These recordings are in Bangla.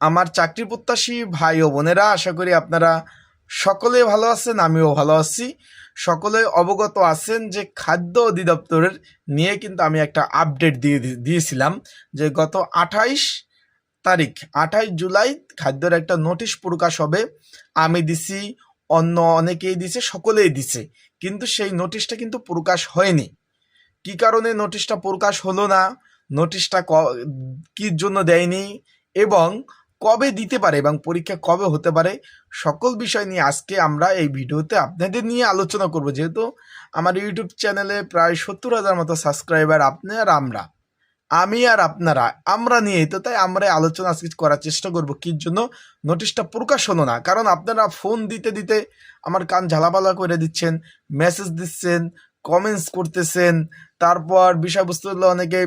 আমার চাকরি প্রত্যাশী ভাই ও বোনেরা, আশা করি আপনারা সকলে ভালো আছেন, আমিও ভালো আছি। সকলে অবগত আছেন যে খাদ্য অধিদপ্তরের নিয়ে কিন্তু আমি একটা আপডেট দিয়ে দিয়েছিলাম যে গত আঠাইশ তারিখ, আঠাইশ জুলাই খাদ্যের একটা নোটিশ প্রকাশ হবে। আমি দিছি, অন্য অনেকেই দিছে, সকলেই দিছে। কিন্তু সেই নোটিশটা কিন্তু প্রকাশ হয়নি। কি কারণে নোটিশটা প্রকাশ হলো না? নোটিশটা ক- কি জন্য দেয়নি? এবং কবে দিতে পারে এবং পরীক্ষা কবে হতে পারে, সকল বিষয় নিয়ে আজকে আমরা এই ভিডিওতে আপনাদের নিয়ে আলোচনা করব। যেহেতু আমার ইউটিউব চ্যানেলে প্রায় সত্তর হাজার মতো সাবস্ক্রাইবার আপনি আর আমরা, আমি আর আপনারা, আমরা নিয়েই, তো তাই আমরা আলোচনা আজকে করার চেষ্টা করব কি জন্য নোটিশটা প্রকাশ হলো না। কারণ আপনারা ফোন দিতে দিতে আমার কান ঝালাপালা করে দিচ্ছেন মেসেজ দিচ্ছেন কমেন্টস করতেছেন, তারপর বিষয়বস্তু অনেকে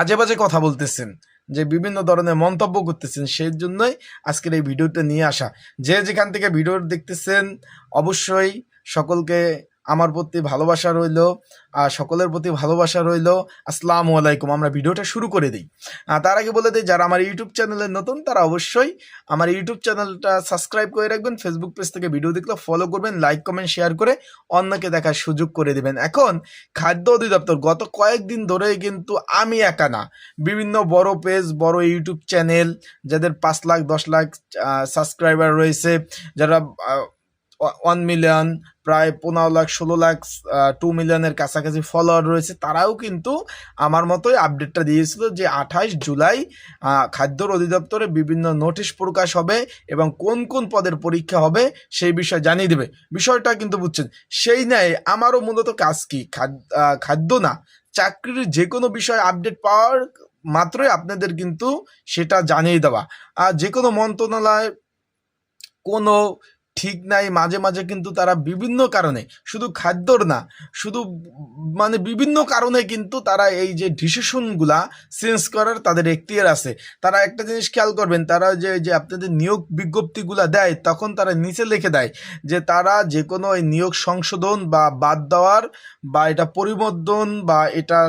আজে বাজে কথা বলতেছেন। যে বিভিন্ন ধরনের মন্তব্য করতেছেন সেই জন্যই আজকের এই ভিডিওটা নিয়ে আসা। যে যেখান থেকে ভিডিও দেখতেছেন, অবশ্যই সকলকে আমার প্রতি ভালোবাসা রইল, আর সকলের প্রতি ভালোবাসা রইল। আসসালামু আলাইকুম, আমরা ভিডিওটা শুরু করে দিই। তার আগে বলে দিই, যারা আমার ইউটিউব চ্যানেলে নতুন, তারা অবশ্যই আমার ইউটিউব চ্যানেলটা সাবস্ক্রাইব করে রাখবেন। ফেসবুক পেজ থেকে ভিডিও দেখলে ফলো করবেন লাইক কমেন্ট শেয়ার করে অন্যকে দেখার সুযোগ করে দেবেন। এখন খাদ্য অধিদপ্তর, গত কয়েকদিন ধরেই কিন্তু আমি একা না। বিভিন্ন বড় পেজ বড় ইউটিউব চ্যানেল, যাদের পাঁচ লাখ, দশ লাখ সাবস্ক্রাইবার রয়েছে, যারা ওয়ান মিলিয়ন প্রায় পনেরো লাখ, ষোলো লাখ টু মিলিয়নের কাছাকাছি ফলোয়ার রয়েছে। তারাও কিন্তু আমার মতোই আপডেটটা দিয়েছিল যে আঠাইশ জুলাই খাদ্যর অধিদপ্তরে বিভিন্ন নোটিশ প্রকাশ হবে এবং কোন কোন পদের পরীক্ষা হবে সেই বিষয় জানিয়ে দেবে। বিষয়টা কিন্তু বুঝছেন, সেই ন্যায় আমারও মূলত কাজ কি? খাদ- খাদ্য না, চাকরির যে কোনো বিষয় আপডেট পাওয়ার মাত্রই আপনাদের কিন্তু সেটা জানিয়ে দেওয়া। আর যে কোনো মন্ত্রণালয় কোনো ঠিক নাই, মাঝে মাঝে কিন্তু তারা বিভিন্ন কারণে, শুধু খাদ্যর না, শুধু মানে বিভিন্ন কারণে কিন্তু তারা এই যে ডিসিশনগুলা চেঞ্জ করার তাদের এখতিয়ার আছে। তারা একটা জিনিস খেয়াল করবেন, তারা যে যে আপনাদের নিয়োগ বিজ্ঞপ্তিগুলা দেয়, তখন তারা নিচে লিখে দেয় যে তারা যে কোনো নিয়োগ সংশোধন বা বাদ দেওয়ার বা এটা পরিবর্তন বা এটা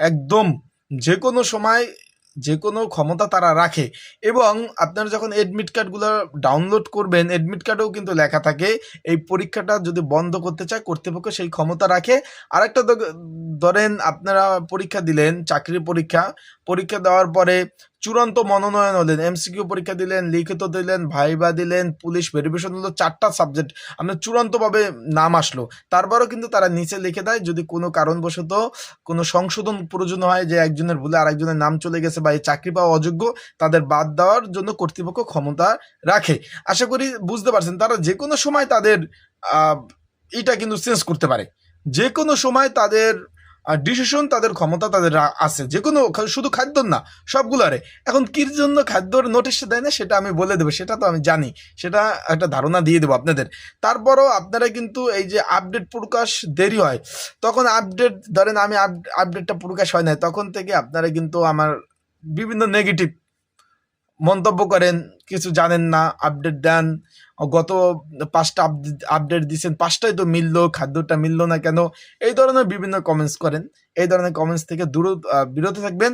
একদম যে কোনো সময় যে কোনো ক্ষমতা তারা রাখে। এবং আপনারা যখন অ্যাডমিট কার্ডগুলো ডাউনলোড করবেন অ্যাডমিট কার্ডেও কিন্তু লেখা থাকে, এই পরীক্ষাটা যদি বন্ধ করতে চায়, কর্তৃপক্ষ সেই ক্ষমতা রাখে। আরেকটা ধরেন আপনারা পরীক্ষা দিলেন, চাকরির পরীক্ষা পরীক্ষা দেওয়ার পরে চূড়ান্ত মনোনয়ন হলেন এমসিকিউ পরীক্ষা দিলেন, লিখিত দিলেন, ভাইবা দিলেন, পুলিশ ভেরিফিকেশন হলো চারটা সাবজেক্ট আপনার চূড়ান্তভাবে নাম আসলো। তারপরেও কিন্তু তারা নিচে লিখে দেয়, যদি কোনো কারণবশত কোনো সংশোধন প্রয়োজন হয় যে একজনের ভুলে আরেকজনের নাম চলে গেছে বা এই চাকরি পাওয়া অযোগ্য, তাদের বাদ দেওয়ার জন্য কর্তৃপক্ষ ক্ষমতা রাখে। আশা করি বুঝতে পারছেন, তারা যে কোনো সময় তাদের এটা কিন্তু চেঞ্জ করতে পারে। যে কোনো সময় তাদের ডিসিশন তাদের ক্ষমতা তাদের আছে। যে কোনো শুধু খাদ্য না, সবগুলারে। এখন কির জন্য খাদ্যর নোটিশ দেয় না, সেটা আমি বলে দেবো, সেটা তো আমি জানি। সেটা একটা ধারণা দিয়ে দেবো আপনাদের। তারপরও আপনারা কিন্তু এই যে আপডেট প্রকাশ দেরি হয়, তখন আপডেট ধরেন আমি আপডেটটা প্রকাশ হয় না তখন থেকে আপনারা কিন্তু আমার বিভিন্ন নেগেটিভ মন্তব্য করেন, কিছু জানেন না আপডেট দেন। গত পাঁচটা আপডেট দিচ্ছেন পাঁচটাই তো মিললো, খাদ্যটা মিললো না কেন? এই ধরনের বিভিন্ন কমেন্টস করেন। এই ধরনের কমেন্টস থেকে দূর বিরত থাকবেন।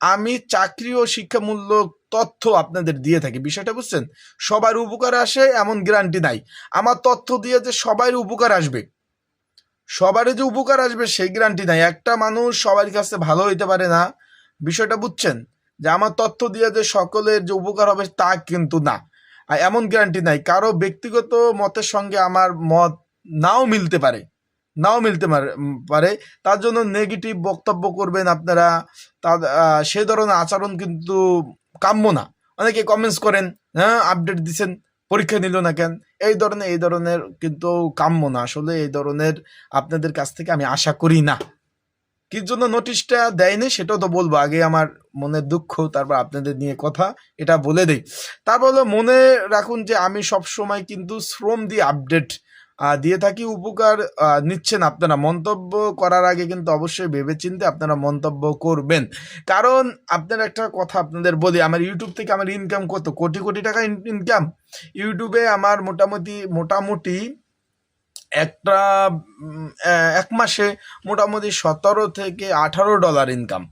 আমি চাকরি ও শিক্ষামূলক তথ্য আপনাদের দিয়ে থাকি। বিষয়টা বুঝছেন? সবার উপকার আসে এমন গ্যারান্টি নাই। আমার তথ্য দিয়ে যে সবার উপকার আসবে, সবারই যে উপকার আসবে সেই গ্যারান্টি নাই। একটা মানুষ সবার কাছে ভালো হইতে পারে না, বিষয়টা বুঝছেন? যে আমার তথ্য দিয়ে যে সকলের যে উপকার হবে তা কিন্তু না। এমন গ্যারান্টি নাই। কারও ব্যক্তিগত মতের সঙ্গে আমার মত নাও মিলতে পারে। নাও মিলতে পারে তার জন্য নেগেটিভ বক্তব্য করবেন আপনারা। আহ, সে ধরনের আচরণ কিন্তু কাম্য না। অনেকে কমেন্টস করেন হ্যাঁ আপডেট দিচ্ছেন পরীক্ষা নিল না কেন? এই ধরনের এই ধরনের কিন্তু কাম্য না। আসলে এই ধরনের আপনাদের কাছ থেকে আমি আশা করি না। কি জন্য নোটিশটা দেয়নি সেটাও তো বলব। আগে আমার মনের দুঃখ, তারপর আপনাদের নিয়ে কথা, এটা বলে দেই। তারপর হলো মনে রাখুন যে আমি সব সময় কিন্তু শ্রম দিয়ে আপডেট দিয়ে থাকি, উপকার নিচ্ছেন আপনারা। মন্তব্য করার আগে কিন্তু অবশ্যই ভেবেচিন্তে আপনারা মন্তব্য করবেন। কারণ আপনার একটা কথা আপনাদের বলি, আমার ইউটিউব থেকে আমার ইনকাম কত? কোটি কোটি টাকা ইনকাম ইউটিউবে আমার মোটামুটি মোটামুটি একটা এক মাসে মোটামুটি সতেরো থেকে আঠারো ডলার ইনকাম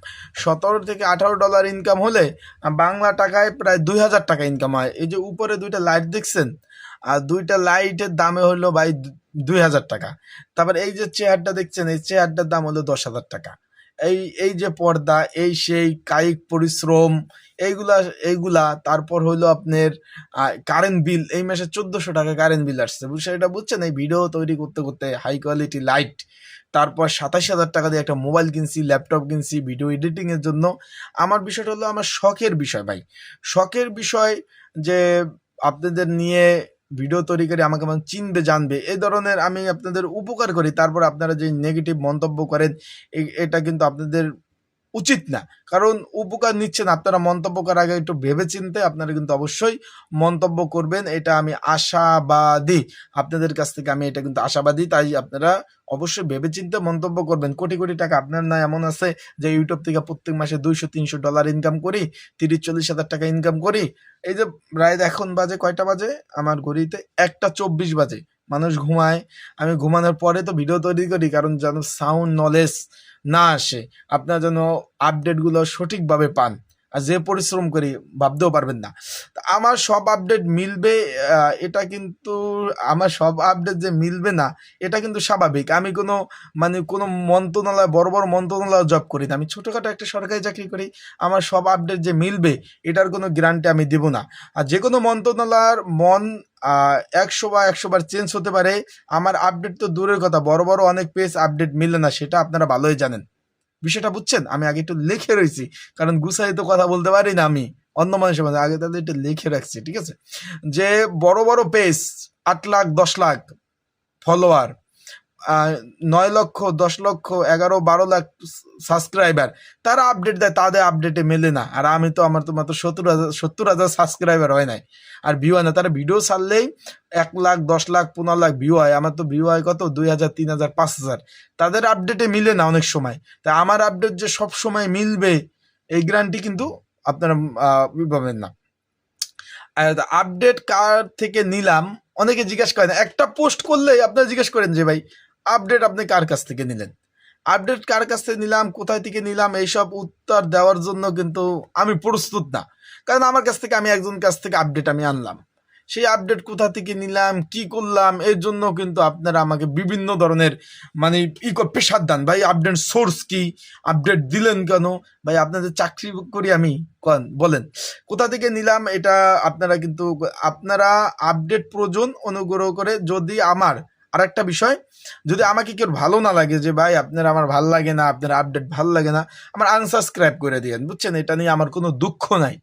সতেরো থেকে আঠারো ডলার ইনকাম হলে বাংলা টাকায় প্রায় দুই হাজার টাকা ইনকাম হয়। এই যে উপরে দুইটা লাইট দেখছেন, আর দুইটা লাইটের দামে হলো ভাই দুই হাজার টাকা। তারপর এই যে চেয়ারটা দেখছেন, এই চেয়ারটার দাম হলো দশ হাজার টাকা। এই এই যে পর্দা, এই সেই কায়িক পরিশ্রম, এইগুলা এইগুলা, তারপর হইল আপনার কারেন্ট বিল এই মাসে চোদ্দশো টাকা কারেন্ট বিল আসছে। বিষয়টা বুঝছেন? এই ভিডিও তৈরি করতে করতে হাই কোয়ালিটি লাইট তারপর সাতাশ হাজার টাকা দিয়ে একটা মোবাইল কিনছি ল্যাপটপ কিনছি ভিডিও এডিটিংয়ের জন্য। আমার বিষয়টা হলো, আমার শখের বিষয় ভাই। শখের বিষয় যে আপনাদের নিয়ে ভিডিও তৈরি করে আমাকে এবং চিনতে জানবে। এই ধরনের আমি আপনাদের উপকার করি। তারপর আপনারা যে নেগেটিভ মন্তব্য করেন এটা কিন্তু আপনাদের উচিত না। কারণ উপকার নিচ্ছেন, আপনারা মন্তব্য করার আগে একটু ভেবে চিনতে আপনারা কিন্তু অবশ্যই মন্তব্য করবেন। এটা আমি আশাবাদী। আপনাদের কাছ থেকে আমি এটা কিন্তু আশাবাদী, তাই আপনারা অবশ্যই ভেবে চিনতে মন্তব্য করবেন। কোটি কোটি টাকা আপনার না এমন আছে যে ইউটিউব থেকে প্রত্যেক মাসে দুইশো, তিনশো ডলার ইনকাম করি, তিরিশ, চল্লিশ হাজার টাকা ইনকাম করি। এই যে প্রায় এখন বাজে কয়টা বাজে? আমার ঘড়িতে একটা চব্বিশ বাজে। মানুষ ঘুমায়, আমি ঘুমানোর পরে তো ভিডিও তৈরি করি, কারণ যেন সাউন্ড নলেজ না আসে। আপনারা যেন আপডেটগুলো সঠিকভাবে পান। আর যে পরিশ্রম করি, ভাবতেও পারবেন না। আমার সব আপডেট মিলবে এটা কিন্তু আমার সব আপডেট যে মিলবে না, এটা কিন্তু স্বাভাবিক। আমি কোনো মানে কোনো মন্ত্রণালয়, বড় বড় মন্ত্রণালয় জব করি না। আমি ছোটোখাটো একটা সরকারি চাকরি করি, আমার সব আপডেট যে মিলবে, এটার কোনো গ্যারান্টি আমি দেব না। আর যে কোনো মন্ত্রণালয়ের মন একশো বা একশো বার চেঞ্জ হতে পারে। আমার আপডেট তো দূরের কথা, বড় বড় অনেক পেজ আপডেট মিলে না, সেটা আপনারা ভালোই জানেন। বিষয়টা বুঝছেন? আমি আগে একটু লিখে রয়েছি কারণ গুছাইতে কথা বলতে পারি না আমি, অন্য মানুষের মধ্যে। আগে তাহলে একটু লিখে রাখছি, ঠিক আছে? যে বড় বড় পেজ আট লাখ, দশ লাখ ফলোয়ার নয় লক্ষ, দশ লক্ষ, এগারো, বারো লাখ সাবস্ক্রাইবার তারা আপডেট দেয়, তাদের আপডেটে মেলে না। আর আমি তো, আমার তো মাত্র সত্তর হাজার সত্তর হাজার সাবস্ক্রাইবার হয় নাই। আর ভিউ হয় না। তারা ভিডিও ছাড়লেই এক লাখ, দশ লাখ, পনেরো লাখ ভিউ হয়। আমার তো ভিউ হয় কত? দুই হাজার, তিন হাজার, পাঁচ হাজার। তাদের আপডেটে মিলে না অনেক সময়। তা আমার আপডেট যে সব সময় মিলবে, এই গ্যারান্টি কিন্তু আপনারা পাবেন না। আপডেট কার থেকে নিলাম? অনেকে জিজ্ঞেস করেন একটা পোস্ট করলেই আপনারা জিজ্ঞেস করেন যে, ভাই আপডেট আপনি কার কাছ থেকে নিলেন? আপডেট কার কাছ থেকে নিলাম, কোথায় থেকে নিলাম, এইসব উত্তর দেওয়ার জন্য কিন্তু আমি প্রস্তুত না। কারণ আমার কাছ থেকে, আমি একজন কাছ থেকে আপডেট আমি আনলাম। সেই আপডেট কোথা থেকে নিলাম, কি করলাম, এর জন্য কিন্তু আপনারা আমাকে বিভিন্ন ধরনের মানে ই প্রেশার দেন। ভাই, আপডেট সোর্স কি? আপডেট দিলেন কেন? ভাই, আপনাদের চাকরি করি আমি বলেন। কোথা থেকে নিলাম, এটা আপনারা কিন্তু, আপনারা আপডেট প্রয়োজন অনুগ্রহ করে যদি আমার আরেকটা বিষয়, যদি আমাকে কেউ ভালো না লাগে যে, ভাই, আপনার আমার ভালো লাগে না, আপনার আপডেট ভালো লাগে না, আমার আনসাবস্ক্রাইব করে দিয়েন। বুঝছেন? এটা নিয়ে আমার কোনো দুঃখ নাই।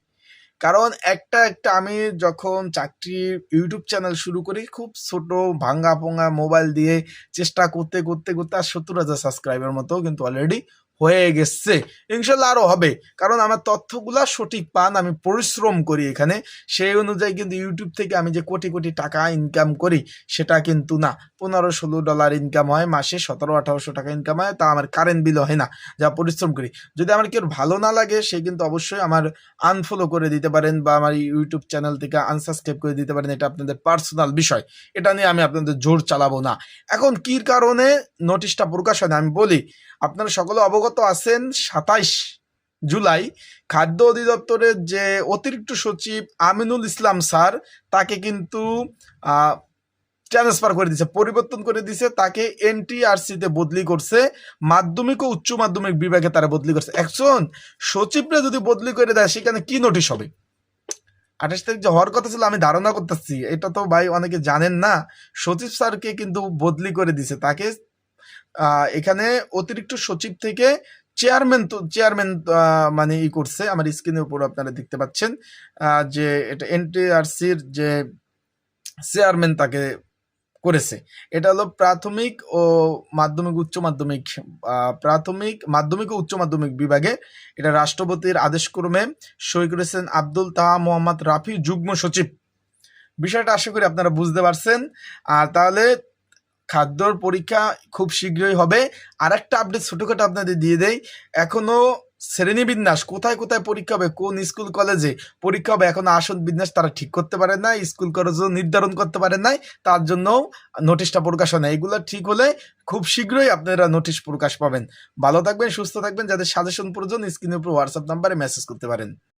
কারণ একটা একটা আমি যখন চাকরি ইউটিউব চ্যানেল শুরু করি, খুব ছোট ভাঙ্গা পোঙ্গা মোবাইল দিয়ে চেষ্টা করতে করতে করতে, আর সত্তর হাজার সাবস্ক্রাইবের মতো কিন্তু অলরেডি হয়ে গেছে। ইনশাল্লাহ আরও হবে। কারণ আমার তথ্যগুলা সঠিক পান, আমি পরিশ্রম করি এখানে। সেই অনুযায়ী কিন্তু ইউটিউব থেকে আমি যে কোটি কোটি টাকা ইনকাম করি, সেটা কিন্তু না। পনেরো ষোলো ডলার ইনকাম হয় মাসে, সতেরো, আঠারোশো টাকা ইনকাম হয়, তা আমার কারেন্ট বিল হয় না, যা পরিশ্রম করি। যদি আমার কেউ ভালো না লাগে, সে কিন্তু অবশ্যই আমার আনফলো করে দিতে পারেন বা আমার ইউটিউব চ্যানেল থেকে আনসাবস্ক্রাইব করে দিতে পারেন। এটা আপনাদের পার্সোনাল বিষয়। এটা নিয়ে আমি আপনাদের জোর চালাবো না। এখন কি কারণে নোটিশটা প্রকাশ হয় না? আমি বলি আপনারা সকলে অবগত আছেন, সাতাইশ জুলাই খাদ্য অধিদপ্তরের যে অতিরিক্ত সচিব আমিনুল ইসলাম স্যার, তাকে কিন্তু ট্রান্সফার করে দিছে, পরিবর্তন করে দিছে, তাকে এনটিআরসিতে বদলি করছে, মাধ্যমিক ও উচ্চ মাধ্যমিক বিভাগে তারা বদলি করছে। একজন সচিবরা যদি বদলি করে দেয়, সেখানে কি নোটিশ হবে? আঠাশ তারিখ যে হওয়ার কথা ছিল, আমি ধারণা করতেছি, এটা তো ভাই অনেকে জানেন না, সচিব স্যারকে কিন্তু বদলি করে দিছে, তাকে এখানে অতিরিক্ত সচিব থেকে চেয়ারম্যান তো চেয়ারম্যান মানে ই করছে, আমার স্ক্রিনের উপর আপনারা দেখতে পাচ্ছেন যে এটা এনটিআরসির যে চেয়ারম্যান তাকে করেছে। এটা হলো প্রাথমিক ও মাধ্যমিক, উচ্চ মাধ্যমিক প্রাথমিক, মাধ্যমিক ও উচ্চ মাধ্যমিক বিভাগে এটা রাষ্ট্রপতির আদেশক্রমে সই করেছেন আব্দুল তাহা মোহাম্মদ রাফি, যুগ্ম সচিব। বিষয়টা আশা করি আপনারা বুঝতে পারছেন। আর তাহলে খাদ্যর পরীক্ষা খুব শীঘ্রই হবে। আর একটা আপডেট ছোটোখাটো আপনাদের দিয়ে দেই। এখনও শ্রেণীবিন্যাস, কোথায় কোথায় পরীক্ষা হবে, কোন স্কুল কলেজে পরীক্ষা হবে, এখন আসন বিন্যাস তারা ঠিক করতে পারে না স্কুল কলেজও নির্ধারণ করতে পারে নাই, তার জন্য নোটিশটা প্রকাশ হয় না এগুলো ঠিক হলে খুব শীঘ্রই আপনারা নোটিশ প্রকাশ পাবেন। ভালো থাকবেন, সুস্থ থাকবেন, যাদের সাজেশন প্রয়োজন স্ক্রিনের উপর হোয়াটসঅ্যাপ নাম্বারে মেসেজ করতে পারেন।